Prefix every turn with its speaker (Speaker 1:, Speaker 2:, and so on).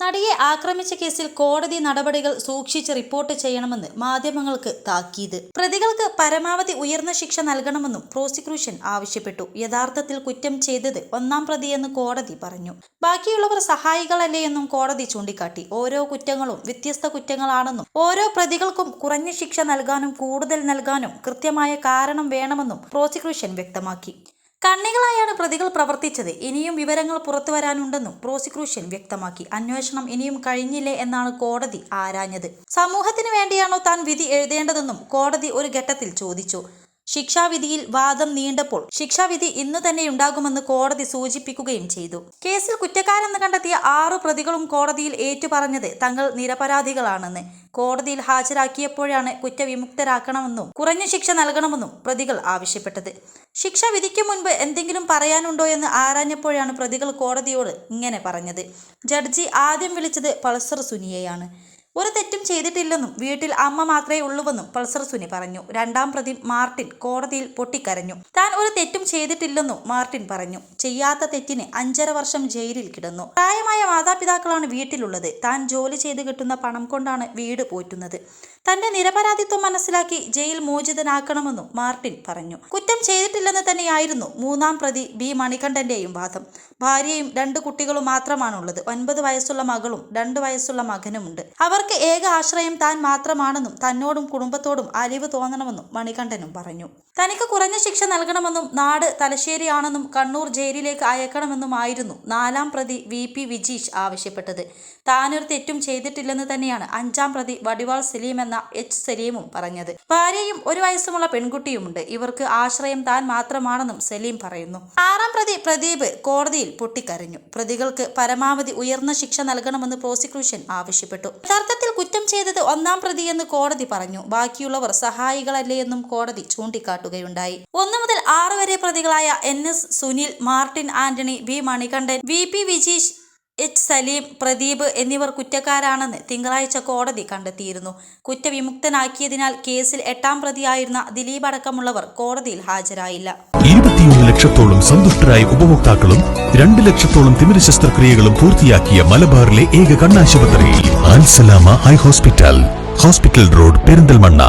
Speaker 1: നടിയെ ആക്രമിച്ച കേസിൽ കോടതി നടപടികൾ സൂക്ഷിച്ച് റിപ്പോർട്ട് ചെയ്യണമെന്ന് മാധ്യമങ്ങൾക്ക് താക്കീത്. പ്രതികൾക്ക് പരമാവധി ഉയർന്ന ശിക്ഷ നൽകണമെന്നും പ്രോസിക്യൂഷൻ ആവശ്യപ്പെട്ടു. യഥാർത്ഥത്തിൽ കുറ്റം ചെയ്തത് ഒന്നാം പ്രതിയെന്ന് കോടതി പറഞ്ഞു. ബാക്കിയുള്ളവർ സഹായികളല്ലേ എന്നും കോടതി ചൂണ്ടിക്കാട്ടി. ഓരോ കുറ്റങ്ങളും വ്യത്യസ്ത കുറ്റങ്ങളാണെന്നും ഓരോ പ്രതികൾക്കും കുറഞ്ഞ ശിക്ഷ നൽകാനും കൂടുതൽ നൽകാനും കൃത്യമായ കാരണം വേണമെന്നും പ്രോസിക്യൂഷൻ വ്യക്തമാക്കി. കണ്ണികളായാണ് പ്രതികൾ പ്രവർത്തിച്ചത്. ഇനിയും വിവരങ്ങൾ പുറത്തു വരാനുണ്ടെന്നും പ്രോസിക്യൂഷൻ വ്യക്തമാക്കി. അന്വേഷണം ഇനിയും കഴിഞ്ഞില്ലേ എന്നാണ് കോടതി ആരാഞ്ഞത്. സമൂഹത്തിന് വേണ്ടിയാണോ താൻ വിധി എഴുതേണ്ടതെന്നും കോടതി ഒരു ഘട്ടത്തിൽ ചോദിച്ചു. ശിക്ഷാവിധിയിൽ വാദം നീണ്ടപ്പോൾ ശിക്ഷാവിധി ഇന്ന് തന്നെ ഉണ്ടാകുമെന്ന് കോടതി സൂചിപ്പിക്കുകയും ചെയ്തു. കേസിൽ കുറ്റക്കാരെന്ന് കണ്ടെത്തിയ ആറ് പ്രതികളും കോടതിയിൽ ഏറ്റുപറഞ്ഞത് തങ്ങൾ നിരപരാധികളാണെന്ന്. കോടതിയിൽ ഹാജരാക്കിയപ്പോഴാണ് കുറ്റവിമുക്തരാക്കണമെന്നും കുറഞ്ഞ ശിക്ഷ നൽകണമെന്നും പ്രതികൾ ആവശ്യപ്പെട്ടത്. ശിക്ഷ വിധിക്കും മുൻപ് എന്തെങ്കിലും പറയാനുണ്ടോ എന്ന് ആരാഞ്ഞപ്പോഴാണ് പ്രതികൾ കോടതിയോട് ഇങ്ങനെ പറഞ്ഞത്. ജഡ്ജി ആദ്യം വിളിച്ചത് പൾസർ സുനിയെയാണ്. ഒരു തെറ്റും ചെയ്തിട്ടില്ലെന്നും വീട്ടിൽ അമ്മ മാത്രമേ ഉള്ളൂവെന്നും പൾസർ സുനി പറഞ്ഞു. രണ്ടാം പ്രതി മാർട്ടിൻ കോടതിയിൽ പൊട്ടിക്കരഞ്ഞു. താൻ ഒരു തെറ്റും ചെയ്തിട്ടില്ലെന്നും മാർട്ടിൻ പറഞ്ഞു. ചെയ്യാത്ത തെറ്റിന് അഞ്ചര വർഷം ജയിലിൽ കിടന്നു. പ്രായമായ മാതാപിതാക്കളാണ് വീട്ടിലുള്ളത്. താൻ ജോലി ചെയ്ത് കിട്ടുന്ന പണം കൊണ്ടാണ് വീട് പോറ്റുന്നത്. തന്റെ നിരപരാധിത്വം മനസ്സിലാക്കി ജയിൽ മോചിതനാക്കണമെന്നും മാർട്ടിൻ പറഞ്ഞു. കുറ്റം ചെയ്തിട്ടില്ലെന്ന് തന്നെയായിരുന്നു മൂന്നാം പ്രതി ബി മണികണ്ഠന്റെയും വാദം. ഭാര്യയും രണ്ട് കുട്ടികളും മാത്രമാണുള്ളത്. ഒൻപത് വയസ്സുള്ള മകളും രണ്ട് വയസ്സുള്ള മകനുമുണ്ട്. അവർക്ക് ഏക ആശ്രയം താൻ മാത്രമാണെന്നും തന്നോടും കുടുംബത്തോടും അലിവ് തോന്നണമെന്നും മണികണ്ഠനും പറഞ്ഞു. തനിക്ക് കുറഞ്ഞ ശിക്ഷ നൽകണമെന്നും നാട് തലശ്ശേരിയാണെന്നും കണ്ണൂർ ജയിലിലേക്ക് അയക്കണമെന്നുമായിരുന്നു നാലാം പ്രതി വി പി വിജീഷ് ആവശ്യപ്പെട്ടത്. താനൊരു തെറ്റും ചെയ്തിട്ടില്ലെന്ന് തന്നെയാണ് അഞ്ചാം പ്രതി വടിവാൾ സലീം എന്ന എച്ച് സലീമും പറഞ്ഞത്. ഭാര്യയും ഒരു വയസ്സുമുള്ള പെൺകുട്ടിയുമുണ്ട്. ഇവർക്ക് ആശ്രയം താൻ മാത്രമാണെന്നും സലീം പറയുന്നു. ആറാം പ്രതി പ്രദീപ് കോടതിയിൽ പൊട്ടിക്കരഞ്ഞു. പ്രതികൾക്ക് പരമാവധി ഉയർന്ന ശിക്ഷ നൽകണമെന്ന് പ്രോസിക്യൂഷൻ ആവശ്യപ്പെട്ടു. യഥാർത്ഥത്തിൽ കുറ്റം ചെയ്തത് ഒന്നാം പ്രതിയെന്ന് കോടതി പറഞ്ഞു. ബാക്കിയുള്ളവർ സഹായികളല്ലേ എന്നും കോടതി ചൂണ്ടിക്കാട്ടുകയുണ്ടായി. ഒന്ന് മുതൽ ആറ് വരെ പ്രതികളായ N S Sunil Martin Antony V Manikandan V P Vijeesh H Saleem Pradeep എന്നിവർ കുറ്റക്കാരാണെന്ന് തിങ്കളാഴ്ച കോടതി കണ്ടെത്തിയിരുന്നു. കുറ്റവിമുക്തനാക്കിയതിനാൽ കേസിൽ എട്ടാം പ്രതിയായിരുന്ന ദിലീപ് അടക്കമുള്ളവർ കോടതിയിൽ ഹാജരായില്ല.
Speaker 2: ഇരുപത്തിയൊന്ന് ലക്ഷത്തോളം സന്തുഷ്ടരായ ഉപഭോക്താക്കളും രണ്ട് ലക്ഷത്തോളം തിമിര ശസ്ത്രക്രിയകളും പൂർത്തിയാക്കിയ മലബാറിലെ ഏക കണ്ണാശുപത്രി eye hospital. Hospital road Perinthalmanna.